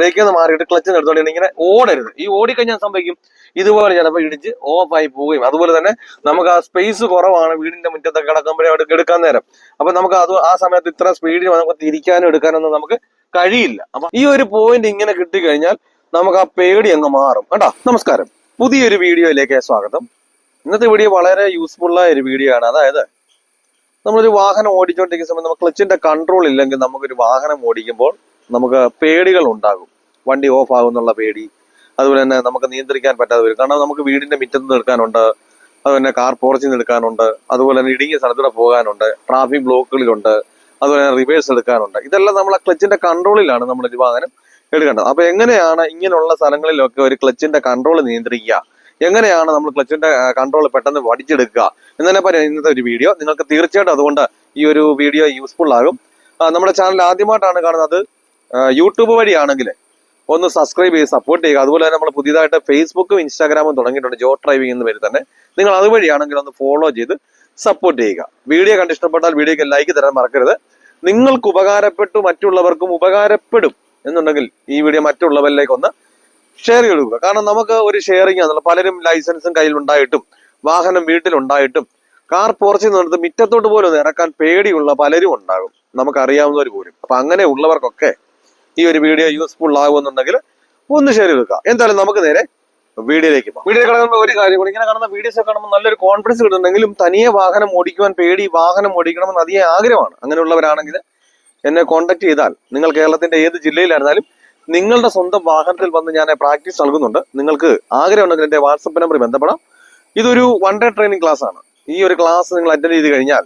ബ്രേക്കിൽ നിന്ന് മാറിയിട്ട് ക്ലച്ച് എടുത്തോണ്ട് ഇങ്ങനെ ഓടരുത്. ഈ ഓടിക്കഴിഞ്ഞാൽ സംഭവിക്കും? ഇതുപോലെ ചിലപ്പോൾ ഇടിച്ച് ഓഫ് ആയി പോവുകയും. അതുപോലെ തന്നെ നമുക്ക് ആ സ്പേസ് കുറവാണ് വീടിന്റെ മുറ്റത്തൊക്കെ കിടക്കുമ്പോഴേ എടുക്കാൻ നേരം. അപ്പൊ നമുക്ക് അത് ആ സമയത്ത് ഇത്ര സ്പീഡിൽ നമുക്ക് തിരിക്കാനും എടുക്കാനൊന്നും നമുക്ക് കഴിയില്ല. അപ്പൊ ഈ ഒരു പോയിന്റ് ഇങ്ങനെ കിട്ടിക്കഴിഞ്ഞാൽ നമുക്ക് ആ പേടി അങ്ങ് മാറും. കേട്ടോ നമസ്കാരം. പുതിയൊരു വീഡിയോയിലേക്ക് സ്വാഗതം. ഇന്നത്തെ വീഡിയോ വളരെ യൂസ്ഫുൾ ആയ ഒരു വീഡിയോ ആണ്. അതായത് നമ്മളൊരു വാഹനം ഓടിച്ചുകൊണ്ടിരിക്കുന്ന സമയത്ത് നമുക്ക് ക്ലച്ചിന്റെ കൺട്രോൾ ഇല്ലെങ്കിൽ നമുക്കൊരു വാഹനം ഓടിക്കുമ്പോൾ നമുക്ക് പേടികൾ ഉണ്ടാകും. വണ്ടി ഓഫ് ആകുന്നുള്ള പേടി. അതുപോലെ തന്നെ നമുക്ക് നിയന്ത്രിക്കാൻ പറ്റാതെ വരും. കാരണം നമുക്ക് വീടിന്റെ മുറ്റത്ത് നിന്ന് എടുക്കാനുണ്ട് അതുപോലെ കാർ പോർച്ചിൽ നിന്ന് എടുക്കാനുണ്ട് അതുപോലെ തന്നെ ഇടുങ്ങിയ സ്ഥലത്തൂടെ പോകാനുണ്ട്. ട്രാഫിക് ബ്ലോക്കുകളിലുണ്ട് അതുപോലെ തന്നെ റിവേഴ്സ് എടുക്കാനുണ്ട്. ഇതെല്ലാം നമ്മൾ ആ ക്ലച്ചിന്റെ കൺട്രോളിലാണ് നമ്മൾ ഒരു വാഹനം എടുക്കേണ്ടത്. അപ്പൊ എങ്ങനെയാണ് ഇങ്ങനെയുള്ള സ്ഥലങ്ങളിലൊക്കെ ഒരു ക്ലച്ചിന്റെ കൺട്രോൾ നിയന്ത്രിക്കുക? എങ്ങനെയാണ് നമ്മൾ ക്ലച്ചിന്റെ കൺട്രോൾ പെട്ടെന്ന് വടിച്ചെടുക്കുക? എന്നതിനെ പറ്റി ഇന്നത്തെ ഒരു വീഡിയോ നിങ്ങൾക്ക് തീർച്ചയായിട്ടും അതുകൊണ്ട് ഈ ഒരു വീഡിയോ യൂസ്ഫുൾ ആകും. നമ്മുടെ ചാനൽ ആദ്യമായിട്ടാണ് കാണുന്നത്. യൂട്യൂബ് വഴിയാണെങ്കിൽ ഒന്ന് സബ്സ്ക്രൈബ് ചെയ്ത് സപ്പോർട്ട് ചെയ്യുക. അതുപോലെ തന്നെ നമ്മൾ പുതിയതായിട്ട് ഫേസ്ബുക്കും ഇൻസ്റ്റാഗ്രാമും തുടങ്ങിയിട്ടുണ്ട്. ജോ ഡ്രൈവിംഗ് എന്ന് പേരിൽ തന്നെ. നിങ്ങൾ അതുവഴിയാണെങ്കിൽ ഒന്ന് ഫോളോ ചെയ്ത് സപ്പോർട്ട് ചെയ്യുക. വീഡിയോ കണ്ട് ഇഷ്ടപ്പെട്ടാൽ വീഡിയോക്ക് ലൈക്ക് തരാൻ മറക്കരുത്. നിങ്ങൾക്ക് ഉപകാരപ്പെട്ടു മറ്റുള്ളവർക്കും ഉപകാരപ്പെടും എന്നുണ്ടെങ്കിൽ ഈ വീഡിയോ മറ്റുള്ളവരിലേക്ക് ഒന്ന് ഷെയർ ചെയ്ത് കാരണം നമുക്ക് ഒരു ഷെയറിംഗ് ആണല്ലോ പലരും ലൈസൻസും കയ്യിൽ ഉണ്ടായിട്ടും വാഹനം വീട്ടിലുണ്ടായിട്ടും കാർ പോർച്ചിൽ നിന്നെടുത്ത് മിറ്റത്തോട്ട് പോലും ഇറക്കാൻ പേടിയുള്ള പലരും ഉണ്ടാകും. നമുക്കറിയാവുന്നവർ പോലും. അപ്പൊ അങ്ങനെ ഉള്ളവർക്കൊക്കെ ഈ ഒരു വീഡിയോ യൂസ്ഫുൾ ആകുമെന്നുണ്ടെങ്കിൽ ഒന്ന് ഷെയർ ചെയ്ത് എന്തായാലും നമുക്ക് നേരെ വീഡിയോയിലേക്ക് പോകാം. വീഡിയോ കാണുമ്പോൾ ഒരു കാര്യം കൂടി ഇങ്ങനെ കാണുന്ന വീഡിയോസ് കാണുമ്പോൾ നല്ലൊരു കോൺഫിഡൻസ് കിട്ടുന്നുണ്ടെങ്കിലും തനിയെ വാഹനം ഓടിക്കുവാൻ പേടി വാഹനം ഓടിക്കണമെന്ന് അതിയെ ആഗ്രഹമാണ്. അങ്ങനെയുള്ളവരാണെങ്കിൽ എന്നെ കോൺടാക്ട് ചെയ്താൽ നിങ്ങൾ കേരളത്തിന്റെ ഏത് ജില്ലയിലായിരുന്നാലും നിങ്ങളുടെ സ്വന്തം വാഹനത്തിൽ വന്ന് ഞാൻ പ്രാക്ടീസ് നൽകുന്നുണ്ട്. നിങ്ങൾക്ക് ആഗ്രഹം ഉണ്ടെങ്കിൽ എന്റെ വാട്സപ്പ് നമ്പർ ബന്ധപ്പെടാം. ഇതൊരു വൺ ഡേ ട്രെയിനിങ് ക്ലാസ് ആണ്. ഈ ഒരു ക്ലാസ് നിങ്ങൾ അറ്റൻഡ് ചെയ്ത് കഴിഞ്ഞാൽ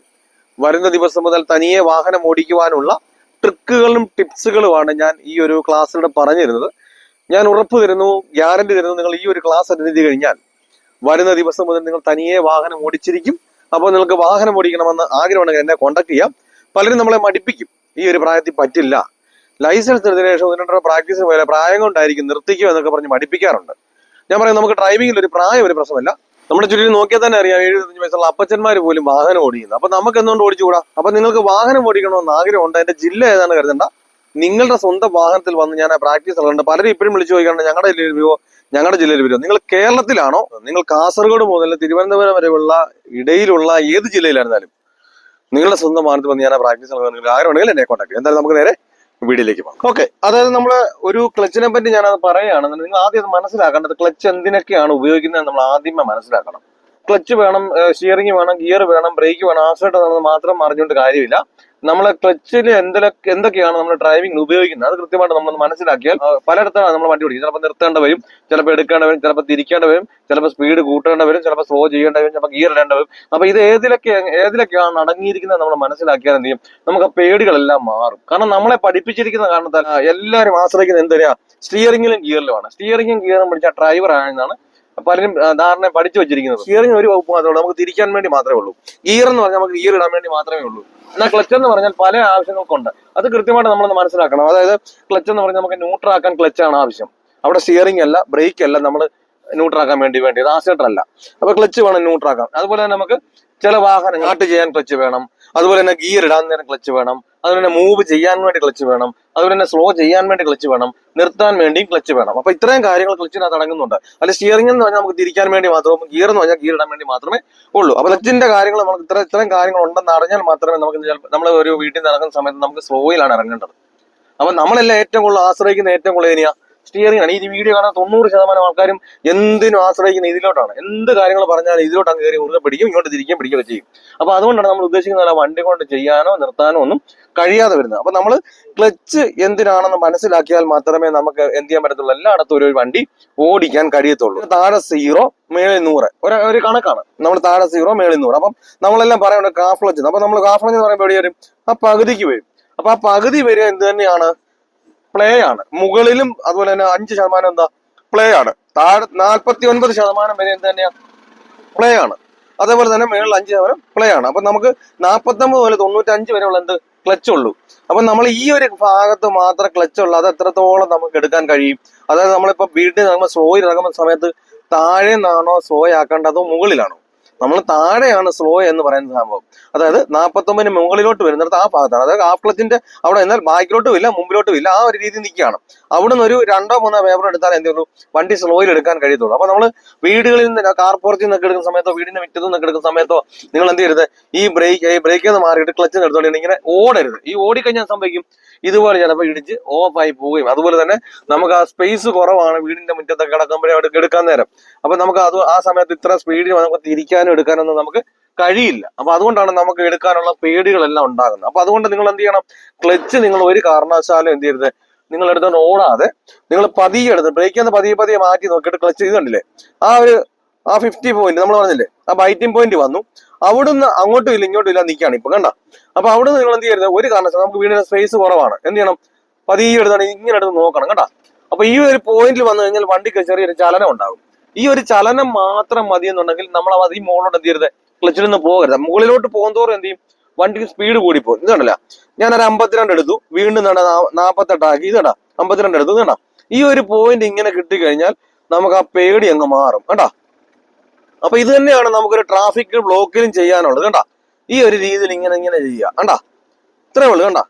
വരുന്ന ദിവസം മുതൽ തനിയെ വാഹനം ഓടിക്കുവാനുള്ള ട്രിക്കുകളും ടിപ്സുകളുമാണ് ഞാൻ ഈ ഒരു ക്ലാസ്സിലൂടെ പറഞ്ഞു തരുന്നത് ഞാൻ ഉറപ്പ് തരുന്നു ഗ്യാരണ്ടി തരുന്നു നിങ്ങൾ ഈ ഒരു ക്ലാസ് ചെയ്ത് കഴിഞ്ഞാൽ വരുന്ന ദിവസം മുതൽ നിങ്ങൾ തനിയെ വാഹനം ഓടിച്ചിരിക്കും. അപ്പോൾ നിങ്ങൾക്ക് വാഹനം ഓടിക്കണമെന്ന് ആഗ്രഹമുണ്ടെങ്കിൽ എന്നെ കോൺടാക്ട് ചെയ്യാം. പലരും നമ്മളെ മടിപ്പിക്കും. ഈ ഒരു പ്രായത്തിൽ പറ്റില്ല. ലൈസൻസ് എടുത്തതിനു ശേഷം രണ്ടോ പ്രാക്ടീസിന് പോയാൽ പ്രായം കൊണ്ടായിരിക്കും നിർത്തിക്കുക എന്നൊക്കെ പറഞ്ഞ് മടിപ്പിക്കാറുണ്ട്. ഞാൻ പറയാം നമുക്ക് ഡ്രൈവിംഗിൽ ഒരു പ്രായം ഒരു പ്രശ്നമല്ല. നമ്മുടെ ചുറ്റിൽ നോക്കിയാൽ തന്നെ അറിയാം എഴുപത്തഞ്ച് വയസ്സുള്ള അപ്പച്ചന്മാർ പോലും വാഹനം ഓടിക്കുന്നു. അപ്പൊ നമുക്ക് എന്തുകൊണ്ട് ഓടിച്ചുകൂടാ? അപ്പൊ നിങ്ങൾക്ക് വാഹനം ഓടിക്കണമെന്ന് ആഗ്രഹമുണ്ട് എന്റെ ജില്ല ഏതാണ് കരുതണ്ട. നിങ്ങളുടെ സ്വന്തം വാഹനത്തിൽ വന്ന് ഞാൻ ആ പ്രാക്ടീസ് നടക്കുന്നുണ്ട് പലരും ഇപ്പോഴും വിളിച്ചു ചോദിക്കാറുണ്ട് ഞങ്ങളുടെ ജില്ലയിൽ വരുമോ ഞങ്ങളുടെ ജില്ലയിൽ വരുമോ നിങ്ങൾ കേരളത്തിലാണോ? നിങ്ങൾ കാസർഗോഡ് മുതൽ തിരുവനന്തപുരം വരെയുള്ള ഇടയിലുള്ള ഏത് ജില്ലയിലായിരുന്നാലും നിങ്ങളുടെ സ്വന്തം വാഹനത്തിൽ വന്ന് ഞാൻ ആ പ്രാക്ടീസ് നടക്കുന്ന നിങ്ങൾക്ക് ആഗ്രഹമുണ്ടെങ്കിൽ എന്നെ കോൺടാക്ട് എന്തായാലും നമുക്ക് നേരെ വീഡിയോയിലേക്ക് പോകാം. ഓക്കെ അതായത് നമ്മൾ ഒരു ക്ലച്ചിനെ പറ്റി ഞാനത് പറയുകയാണെന്നുണ്ടെങ്കിൽ നിങ്ങൾ ആദ്യം അത് മനസ്സിലാക്കേണ്ടത് ക്ലച്ച് എന്തിനൊക്കെയാണ് ഉപയോഗിക്കുന്നത് നമ്മൾ ആദ്യമേ മനസ്സിലാക്കണം. ക്ലച്ച് വേണം സ്റ്റിയറിംഗ് വേണം ഗിയർ വേണം ബ്രേക്ക് വേണം ആക്സിലേറ്റർ വേണം മാത്രം അറിഞ്ഞുകൊണ്ട് കാര്യമില്ല. നമ്മളെ ക്ലച്ചിൽ എന്തൊക്കെ എന്തൊക്കെയാണ് നമ്മൾ ഡ്രൈവിംഗ് ഉപയോഗിക്കുന്നത്? അത് കൃത്യമായിട്ട് നമ്മൾ മനസ്സിലാക്കിയാൽ പലയിടത്താണ് നമ്മൾ വണ്ടി ഓടിക്കുക ചിലപ്പോൾ നിർത്തേണ്ട വരും ചിലപ്പോൾ എടുക്കേണ്ട വരും ചിലപ്പോൾ തിരിക്കേണ്ട വരും ചിലപ്പോൾ സ്പീഡ് കൂട്ടേണ്ട വരും ചിലപ്പോൾ സ്ലോ ചെയ്യേണ്ട വരും ചിലപ്പോൾ ഗിയർ ഇടേണ്ട വരും. അപ്പൊ ഇത് ഏതിലൊക്കെ ഏതിലൊക്കെയാണ് അടങ്ങിയിരിക്കുന്നത് നമ്മൾ മനസ്സിലാക്കിയാൽ എന്ത് ചെയ്യും? നമുക്ക് പേടികളെല്ലാം മാറും. കാരണം നമ്മളെ പഠിപ്പിച്ചിരിക്കുന്ന കാരണത്താൽ എല്ലാവരും ആശ്രയിക്കുന്നത് എന്ത് പറയാ സ്റ്റിയറിംഗിലും ഗിയറിലുമാണ് സ്റ്റിയറിംഗും ഗിയറും പഠിച്ച ഡ്രൈവർ ആണെന്നാണ് പലരും ധാരണ പഠിച്ചു വെച്ചിരിക്കുന്നത്. ഗിയറിങ് ഒരു വകുപ്പ് മാത്രമേ ഉള്ളൂ. നമുക്ക് തിരിക്കാൻ വേണ്ടി മാത്രമേ ഉള്ളൂ. ഗിയർ എന്ന് പറഞ്ഞാൽ നമുക്ക് ഗിയർ ഇടാൻ വേണ്ടി മാത്രമേ ഉള്ളൂ. എന്നാൽ ക്ലച്ച് എന്ന് പറഞ്ഞാൽ പല ആവശ്യങ്ങൾക്കുണ്ട്. അത് കൃത്യമായിട്ട് നമ്മളൊന്ന് മനസ്സിലാക്കണം. അതായത് ക്ലച്ച് എന്ന് പറഞ്ഞാൽ നമുക്ക് ന്യൂട്രാക്കാൻ ആണ് ആവശ്യം. അവിടെ സ്റ്റിയറിംഗ് അല്ല ബ്രേക്ക് അല്ല നമ്മൾ ന്യൂട്രാക്കാൻ വേണ്ടി വേണ്ടത് ആസിലേറ്റർ അല്ല. അപ്പൊ ക്ലച്ച് വേണം ന്യൂട്രാക്കാം അതുപോലെ തന്നെ നമുക്ക് ചില വാഹനം ആട്ട് ചെയ്യാൻ ക്ലച്ച് വേണം. അതുപോലെ തന്നെ ഗിയർ ഇടാൻ നേരം ക്ലച്ച് വേണം. അതുപോലെ മൂവ് ചെയ്യാൻ വേണ്ടി ക്ലച്ച് വേണം. അതുപോലെ തന്നെ സ്ലോ ചെയ്യാൻ വേണ്ടി ക്ലച്ച് വേണം. നിർത്താൻ വേണ്ടിയും ക്ലച്ച് വേണം. അപ്പൊ ഇത്രയും കാര്യങ്ങൾ ക്ലച്ചിനകത്ത് അടങ്ങുന്നുണ്ട്. അല്ല സ്റ്റിയറിംഗ് എന്ന് പറഞ്ഞാൽ നമുക്ക് തിരിക്കാൻ വേണ്ടി മാത്രം ഗിയർ എന്ന് പറഞ്ഞാൽ ഗിയർ ഇടാൻ വേണ്ടി മാത്രമേ ഉള്ളൂ. അപ്പൊ ക്ലച്ചിന്റെ കാര്യങ്ങൾ നമുക്ക് ഇത്ര ഇത്രയും കാര്യങ്ങൾ ഉണ്ടെന്ന് അറിഞ്ഞാൽ മാത്രമേ നമുക്ക് നമ്മൾ ഒരു വീട്ടിൽ നിന്ന് ഇറങ്ങുന്ന സമയത്ത് നമുക്ക് സ്ലോയിലാണ് ഇറങ്ങേണ്ടത്. അപ്പൊ നമ്മളെല്ലാം ഏറ്റവും കൂടുതൽ ആശ്രയിക്കുന്ന ഏറ്റവും കൂടുതൽ ഏതിനാ സ്റ്റിയറിംഗ് ആണ്. ഈ വീഡിയോ കാണാൻ തൊണ്ണൂറ് ശതമാനം ആൾക്കാരും എന്തിനും ആശ്രയിക്കുന്ന ഇതിലോട്ടാണ്. എന്ത് കാര്യങ്ങൾ പറഞ്ഞാലും ഇതിലോട്ട് അങ്ങ് കയറി ഉറുതെ പിടിക്കും ഇങ്ങോട്ട് തിരിക്കുകയും പിടിക്കുകയൊക്കെ ചെയ്യും. അപ്പൊ അതുകൊണ്ടാണ് നമ്മൾ ഉദ്ദേശിക്കുന്ന വണ്ടി കൊണ്ട് ചെയ്യാനോ നിർത്താനോ ഒന്നും കഴിയാതെ വരുന്നത്. അപ്പൊ നമ്മൾ ക്ലച്ച് എന്തിനാണെന്ന് മനസ്സിലാക്കിയാൽ മാത്രമേ നമുക്ക് എന്ത് ചെയ്യാൻ പറ്റത്തുള്ളൂ? എല്ലായിടത്തും ഒരു വണ്ടി ഓടിക്കാൻ കഴിയത്തുള്ളൂ. താഴെ സീറോ മേളിൽ നൂറ്. ഒരു ഒരു കണക്കാണ്. നമ്മൾ താഴെ സീറോ മേളിൽ നൂറ്. അപ്പം നമ്മളെല്ലാം പറയുന്നത് കാഫ് അപ്പൊ നമ്മൾ കാഫ് എന്ന് പറയുമ്പോൾ എവിടെ വരും ആ പകുതിക്ക് വരും. അപ്പൊ ആ പകുതി വരെ എന്ത് തന്നെയാണ്? പ്ലേ ആണ്. മുകളിലും അതുപോലെ തന്നെ അഞ്ച് ശതമാനം എന്താ? പ്ലേ ആണ്. താഴെ നാൽപ്പത്തി ഒൻപത് ശതമാനം വരെ എന്ത് തന്നെയാണ് പ്ലേ ആണ്. അതേപോലെ തന്നെ മേളിൽ അഞ്ച് ശതമാനം പ്ലേ ആണ്. അപ്പൊ നമുക്ക് നാൽപ്പത്തൊമ്പത് മുതൽ തൊണ്ണൂറ്റഞ്ച് വരെയുള്ള എന്ത്? ക്ലച്ച് ഉള്ളൂ. അപ്പൊ നമ്മൾ ഈ ഒരു ഭാഗത്ത് മാത്രം ക്ലച്ച് ഉള്ളൂ. അത് എത്രത്തോളം നമുക്ക് എടുക്കാൻ കഴിയും? അതായത് നമ്മളിപ്പോ വീട്ടിൽ നമ്മൾ സ്ലോയിൽ ഇറങ്ങുന്ന സമയത്ത് താഴെ നിന്നാണോ സ്ലോ ആക്കേണ്ടതോ മുകളിലാണോ? നമ്മൾ താഴെയാണ് സ്ലോ എന്ന് പറയുന്ന സംഭവം. അതായത് നാൽപ്പത്തൊമ്പതിന് മുകളിലോട്ട് വരുന്നിടത്ത് ആ ഭാഗത്താണ്. അതായത് ഹാഫ് ക്ലച്ചിന്റെ അവിടെ എന്നാൽ ബാക്കിലോട്ടും ഇല്ല മുമ്പിലോട്ടും ഇല്ല. ആ ഒരു രീതി നിൽക്കുകയാണ്. അവിടെ നിന്ന് ഒരു രണ്ടോ മൂന്നോ പേപ്പർ എടുത്താൽ എന്ത് ചെയ്യുന്നു വണ്ടി സ്ലോയിൽ എടുക്കാൻ കഴിയത്തുള്ളൂ. അപ്പൊ നമ്മൾ വീടുകളിൽ നിന്ന് കാർ പോർച്ചിൽ നിന്നൊക്കെ എടുക്കുന്ന സമയത്തോ വീടിന്റെ മുറ്റത്തു നിന്നൊക്കെ എടുക്കുന്ന സമയത്തോ നിങ്ങൾ എന്ത് ചെയ്യരുത്? ഈ ബ്രേക്ക് ഈ ബ്രേക്കിൽ നിന്ന് മാറിയിട്ട് ക്ലച്ച് എടുത്തോണ്ട് ഇങ്ങനെ ഓടരുത്. ഈ ഓടിക്കഴിഞ്ഞാൽ സംഭവിക്കും? ഇതുപോലെ ചിലപ്പോൾ ഇടിച്ച് ഓഫ് ആയി പോവുകയും. അതുപോലെ തന്നെ നമുക്ക് ആ സ്പേസ് കുറവാണ് വീടിന്റെ മുറ്റത്തൊക്കെ കിടക്കുമ്പോഴേ എടുക്കാൻ നേരം. അപ്പൊ നമുക്ക് അത് ആ സമയത്ത് ഇത്ര സ്പീഡിൽ നമുക്ക് തിരിക്കാനും എടുക്കാനൊന്നും നമുക്ക് കഴിയില്ല. അപ്പൊ അതുകൊണ്ടാണ് നമുക്ക് എടുക്കാനുള്ള പേടികളെല്ലാം ഉണ്ടാകുന്നത്. അപ്പൊ അതുകൊണ്ട് നിങ്ങൾ എന്ത് ചെയ്യണം? ക്ലച്ച് നിങ്ങൾ ഒരു കാരണവശാലും എന്ത് ചെയ്യരുത്. നിങ്ങൾ എടുത്തോണ്ട് ഓടാതെ നിങ്ങൾ പതിയെ എടുത്ത് ബ്രേക്കിൽ നിന്ന് പതിയെ പതിയെ മാറ്റി നോക്കിയിട്ട് ക്ലച്ച് ഇത് കണ്ടില്ലേ? ആ ഒരു ആ ഫിഫ്റ്റി പോയിന്റ് നമ്മൾ പറഞ്ഞില്ലേ? ആ ബൈറ്റിംഗ് പോയിന്റ് വന്നു. അവിടുന്ന് അങ്ങോട്ടും ഇല്ല ഇങ്ങോട്ടും ഇല്ല നിൽക്കുകയാണ് ഇപ്പൊ കണ്ട? അപ്പൊ അവിടുന്ന് നിങ്ങൾ എന്ത് ചെയ്യരുത്? ഒരു കാരണവശാലും നമുക്ക് വീടിന്റെ സ്പേസ് കുറവാണ്. എന്ത് ചെയ്യണം? പതിയെ എടുത്താണ് ഇങ്ങനെ എടുത്ത് നോക്കണം കേട്ടോ അപ്പൊ ഈ ഒരു പോയിന്റിൽ വന്നു കഴിഞ്ഞാൽ വണ്ടിക്ക് ചെറിയൊരു ചലനം ഉണ്ടാകും. ഈ ഒരു ചലനം മാത്രം മതി എന്നുണ്ടെങ്കിൽ നമ്മൾ അത് ഈ മുകളിലോട്ട് എന്ത് ചെയ്യരുത്? ക്ലച്ചിൽ നിന്ന് പോകരുത്. മുകളിലോട്ട് പോകുന്നതോറും എന്ത് ചെയ്യും? വണ്ടിക്ക് സ്പീഡ് കൂടിപ്പോകും. ഇത് കണ്ടല്ല? ഞാൻ ഒരു അമ്പത്തിരണ്ട് എടുത്തു. വീണ്ടും നട നാപ്പത്തെട്ടാക്കി ഇത് കണ്ടാ? അമ്പത്തിരണ്ട് എടുത്തു. കണ്ടാ? ഈ ഒരു പോയിന്റ് ഇങ്ങനെ കിട്ടിക്കഴിഞ്ഞാൽ നമുക്ക് ആ പേടി അങ്ങ് മാറും. കേട്ടാ അപ്പൊ ഇത് തന്നെയാണ് നമുക്കൊരു ട്രാഫിക് ബ്ലോക്കിലും ചെയ്യാനുള്ളത്. കേട്ടാ ഈ ഒരു രീതിയിൽ ഇങ്ങനെ ഇങ്ങനെ ചെയ്യുക. കണ്ടാ? ഇത്രേ ഉള്ളൂ. കണ്ടാ?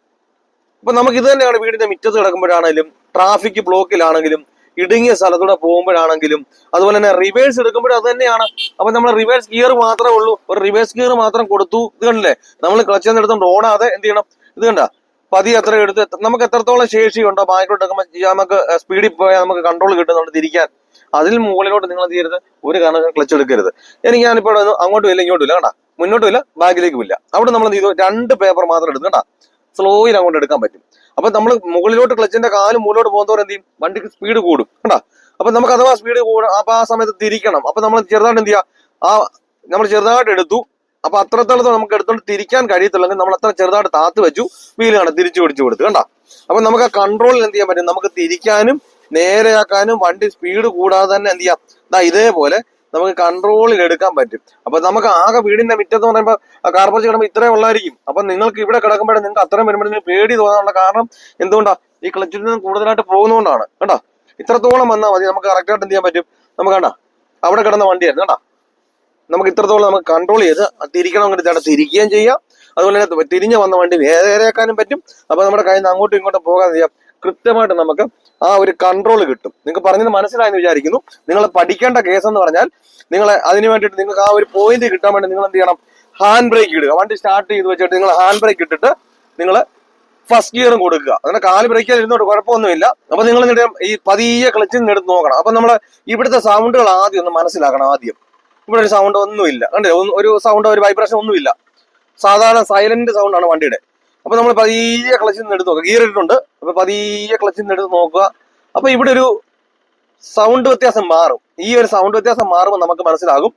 അപ്പൊ നമുക്ക് ഇത് തന്നെയാണ് വീടിന്റെ മിറ്റത്ത് കിടക്കുമ്പോഴാണെങ്കിലും ട്രാഫിക് ബ്ലോക്കിലാണെങ്കിലും ഇടുങ്ങിയ സ്ഥലത്തൂടെ പോകുമ്പോഴാണെങ്കിലും അതുപോലെ തന്നെ റിവേഴ്സ് എടുക്കുമ്പോഴും അത് തന്നെയാണ്. അപ്പൊ നമ്മൾ റിവേഴ്സ് ഗിയർ മാത്രമേ ഉള്ളൂ. ഒരു റിവേഴ്സ് ഗിയർ മാത്രം കൊടുത്തു. ഇത് കണ്ടില്ലേ? നമ്മൾ ക്ലച്ചിൽ എടുത്തോണ്ട് ഓടാതെ എന്ത് ചെയ്യണം? ഇത് കണ്ട? പതി എത്ര എടുത്ത് നമുക്ക് എത്രത്തോളം ശേഷിയുണ്ടോ ബാക്കിലോട്ട് നമുക്ക് സ്പീഡിൽ പോയാൽ നമുക്ക് കൺട്രോൾ കിട്ടുന്നുണ്ട് തിരിക്കാൻ. അതിൽ മുകളിലോട്ട് നിങ്ങൾ തീരുന്നത് ഒരു കാരണം ക്ലച്ച് എടുക്കരുത്. എനിക്ക് ഞാനിപ്പോൾ നിന്ന് അങ്ങോട്ടും ഇല്ല ഇങ്ങോട്ടും ഇല്ല. കണ്ടാ? മുന്നോട്ടും ഇല്ല ബാക്കിലേക്കും ഇല്ല. അവിടെ നമ്മൾ എന്ത് രണ്ട് പേപ്പർ മാത്രം എടുക്കണ്ട കണ്ടാ? സ്ലോയിൽ അങ്ങോട്ട് എടുക്കാൻ പറ്റും. അപ്പൊ നമ്മൾ മുകളിലോട്ട് ക്ലച്ചിന്റെ കാൽ മുകളിലോട്ട് പോകുന്നവർ എന്ത് ചെയ്യും? വണ്ടിക്ക് സ്പീഡ് കൂടും കണ്ടാ? അപ്പൊ നമുക്ക് അഥവാ സ്പീഡ് കൂടും അപ്പൊ ആ സമയത്ത് തിരിക്കണം. അപ്പൊ നമ്മൾ ചെറുതായിട്ട് എന്ത് ചെയ്യാ? ആ നമ്മൾ ചെറുതായിട്ട് എടുത്തു. അപ്പൊ അത്രത്തോളം നമുക്ക് എടുത്തോണ്ട് തിരിക്കാൻ കഴിയത്തില്ലെങ്കിൽ നമ്മൾ അത്ര ചെറുതായിട്ട് താത്ത് വെച്ചു വീൽ കാണാം തിരിച്ചു പിടിച്ചു കൊടുത്തു കണ്ടാ? അപ്പൊ നമുക്ക് ആ കൺട്രോളിൽ എന്ത് ചെയ്യാൻ പറ്റും? നമുക്ക് തിരിക്കാനും നേരെയാക്കാനും വണ്ടി സ്പീഡ് കൂടാതെ തന്നെ എന്ത് ചെയ്യാം? ഇതേപോലെ നമുക്ക് കൺട്രോളിൽ എടുക്കാൻ പറ്റും. അപ്പൊ നമുക്ക് ആകെ വീടിന്റെ മുറ്റത്ത് പറയുമ്പോൾ കാർപ്പറേറ്റ് കിടക്കുമ്പോൾ ഇത്രേ ഉള്ളായിരിക്കും അപ്പൊ നിങ്ങൾക്ക് ഇവിടെ കിടക്കുമ്പോഴേ നിങ്ങൾക്ക് അത്രയും വരുമ്പോഴേ നിങ്ങൾക്ക് പേടി തോന്നാനുള്ള കാരണം എന്തുകൊണ്ടാ? ഈ ക്ലച്ചിൽ നിന്ന് കൂടുതലായിട്ട് പോകുന്നതുകൊണ്ടാണ്. കണ്ടോ? ഇത്രത്തോളം വന്നാൽ മതി. നമുക്ക് കറക്റ്റ് ആയിട്ട് എന്ത് ചെയ്യാൻ പറ്റും? നമുക്ക് കണ്ട? അവിടെ കിടന്ന വണ്ടിയായിരുന്നു. കണ്ടോ? നമുക്ക് ഇത്രത്തോളം നമുക്ക് കൺട്രോൾ ചെയ്ത് തിരിക്കണമെങ്കിൽ ചേട്ടാ തിരിക്കുകയും ചെയ്യാം. അതുപോലെ തന്നെ തിരിഞ്ഞു വന്ന വണ്ടി നേരെയാക്കാനും പറ്റും. അപ്പൊ നമ്മുടെ കയ്യിൽ നിന്ന് അങ്ങോട്ടും ഇങ്ങോട്ടും പോകാൻ ചെയ്യാം? കൃത്യമായിട്ട് നമുക്ക് ആ ഒരു കൺട്രോൾ കിട്ടും. നിങ്ങൾക്ക് പറഞ്ഞത് മനസ്സിലായെന്ന് വിചാരിക്കുന്നു. നിങ്ങൾ പഠിക്കേണ്ട കേസ് എന്ന് പറഞ്ഞാൽ നിങ്ങൾ അതിന് വേണ്ടിയിട്ട് നിങ്ങൾക്ക് ആ ഒരു പോയിന്റ് കിട്ടാൻ വേണ്ടി നിങ്ങൾ എന്ത് ചെയ്യണം? ഹാൻഡ് ബ്രേക്ക് ഇടുക. വണ്ടി സ്റ്റാർട്ട് ചെയ്ത് വെച്ചിട്ട് നിങ്ങൾ ഹാൻഡ് ബ്രേക്ക് ഇട്ടിട്ട് നിങ്ങൾ ഫസ്റ്റ് ഗിയറും കൊടുക്കുക. അങ്ങനെ കാൽ ബ്രേക്കിൽ ഇരുന്നോട്ട് കുഴപ്പമൊന്നുമില്ല. അപ്പൊ നിങ്ങൾ ഈ പതിയെ ക്ലച്ചിൽ നിന്ന് എടുത്ത് നോക്കണം. അപ്പൊ നമ്മൾ ഇവിടുത്തെ സൗണ്ടുകൾ ആദ്യം ഒന്ന് മനസ്സിലാക്കണം ആദ്യം. ഇവിടെ ഒരു സൗണ്ട് ഒന്നുമില്ല. കണ്ടില്ലേ ഒരു സൗണ്ട് ഒരു വൈബ്രേഷൻ ഒന്നുമില്ല. സാധാരണ സൈലന്റ് സൗണ്ട് ആണ് വണ്ടിയുടെ. അപ്പൊ നമ്മൾ പതിയെ ക്ലച്ചിൽ നിന്ന് എടുത്ത് നോക്കുക ഗിയർ ഇട്ടിട്ടുണ്ട്. അപ്പൊ പതിയെ ക്ലച്ചിൽ നിന്ന് എടുത്ത് നോക്കുക. അപ്പൊ ഇവിടെ ഒരു സൗണ്ട് വ്യത്യാസം മാറും. ഈ ഒരു സൗണ്ട് വ്യത്യാസം മാറുമ്പോൾ നമുക്ക് മനസ്സിലാകും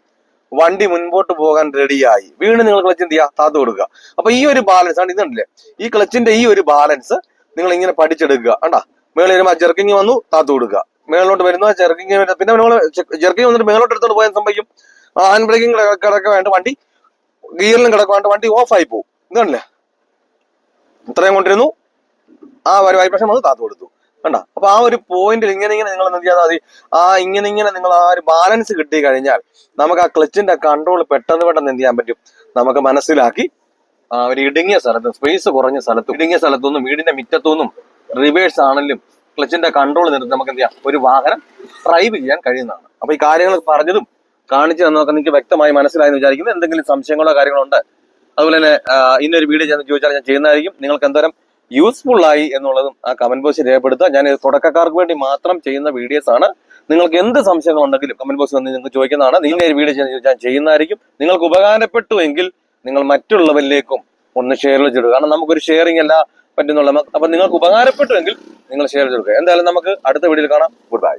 വണ്ടി മുൻപോട്ട് പോകാൻ റെഡിയായി വീണ്ടും നിങ്ങൾ ക്ലച്ച് എന്ത് ചെയ്യുക? താത്തു കൊടുക്കുക. അപ്പൊ ഈ ഒരു ബാലൻസ് ആണ് ഇതുണ്ടല്ലേ? ഈ ക്ലച്ചിന്റെ ഈ ഒരു ബാലൻസ് നിങ്ങൾ ഇങ്ങനെ പഠിച്ചെടുക്കുക. കണ്ടാ? മേളിൽ വരുമ്പോൾ ആ ജെർക്കിങ് വന്നു താത്തു കൊടുക്കുക. മേളിലോട്ട് വരുന്ന ജെർക്കിങ് പിന്നെ നമ്മൾ ജെർക്കിങ് വന്നിട്ട് മേളോട്ട് എടുത്തോണ്ട് പോയാൽ സംഭവിക്കും? ഹാൻഡ് ബ്രേക്കിംഗ് കിടക്കാൻ വേണ്ട വണ്ടി ഗിയറിലും കിടക്കാണ്ട് വണ്ടി ഓഫ് ആയി പോകും ഇതാണല്ലേ ഇത്രയും കൊണ്ടിരുന്നു. ആ ഒരു വൈബ്രേഷൻ വന്ന് താത്തു കൊടുത്തു. കണ്ട? അപ്പൊ ആ ഒരു പോയിന്റിൽ ഇങ്ങനെ ഇങ്ങനെ നിങ്ങൾ എന്ത് ചെയ്താൽ മതി ആ ഇങ്ങനെ ഇങ്ങനെ നിങ്ങൾ ആ ഒരു ബാലൻസ് കിട്ടി കഴിഞ്ഞാൽ നമുക്ക് ആ ക്ലച്ചിന്റെ കൺട്രോൾ പെട്ടെന്ന് പെട്ടെന്ന് എന്ത് ചെയ്യാൻ പറ്റും? നമുക്ക് മനസ്സിലാക്കി ആ ഒരു ഇടുങ്ങിയ സ്ഥലത്ത് സ്പേസ് കുറഞ്ഞ സ്ഥലത്ത് ഇടുങ്ങിയ സ്ഥലത്തൊന്നും വീടിന്റെ മിറ്റത്തുനിന്നും റിവേഴ്സ് ആണെങ്കിലും ക്ലച്ചിന്റെ കൺട്രോൾ നിർത്തി നമുക്ക് എന്ത് ചെയ്യാം? ഒരു വാഹനം ഡ്രൈവ് ചെയ്യാൻ കഴിയുന്നതാണ്. അപ്പൊ ഈ കാര്യങ്ങൾ പറഞ്ഞതും കാണിച്ചു തന്നതൊക്കെ നിങ്ങൾക്ക് വ്യക്തമായി മനസ്സിലായെന്ന് വിചാരിക്കുന്നു. എന്തെങ്കിലും സംശയങ്ങളോ കാര്യങ്ങളോ ഉണ്ട്? അതുപോലെ തന്നെ ഇന്നൊരു വീഡിയോ ഞാൻ ചോദിച്ചാൽ ഞാൻ ചെയ്യുന്നതായിരിക്കും. നിങ്ങൾക്ക് എന്തോരം യൂസ്ഫുൾ ആയി എന്നുള്ളതും ആ കമന്റ് ബോക്സിൽ രേഖപ്പെടുത്തുക. ഞാൻ തുടക്കക്കാർക്ക് വേണ്ടി മാത്രം ചെയ്യുന്ന വീഡിയോസ് ആണ്. നിങ്ങൾക്ക് എന്ത് സംശയങ്ങൾ ഉണ്ടെങ്കിലും കമന്റ് ബോക്സിൽ വന്ന് നിങ്ങൾക്ക് ചോദിക്കുന്നതാണ്. നിങ്ങൾ ഈ വീഡിയോ ഞാൻ ചെയ്യുന്നതായിരിക്കും. നിങ്ങൾക്ക് ഉപകാരപ്പെട്ടു എങ്കിൽ നിങ്ങൾ മറ്റുള്ളവരിലേക്കും ഒന്ന് ഷെയർ ചെയ്തിടുക. കാരണം നമുക്കൊരു ഷെയറിംഗ് അല്ല പറ്റുന്നുള്ള. അപ്പൊ നിങ്ങൾക്ക് ഉപകാരപ്പെട്ടു എങ്കിൽ നിങ്ങൾ ഷെയർ ചെയ്തെടുക്കുക എന്തായാലും നമുക്ക് അടുത്ത വീഡിയോയിൽ കാണാം. Good bye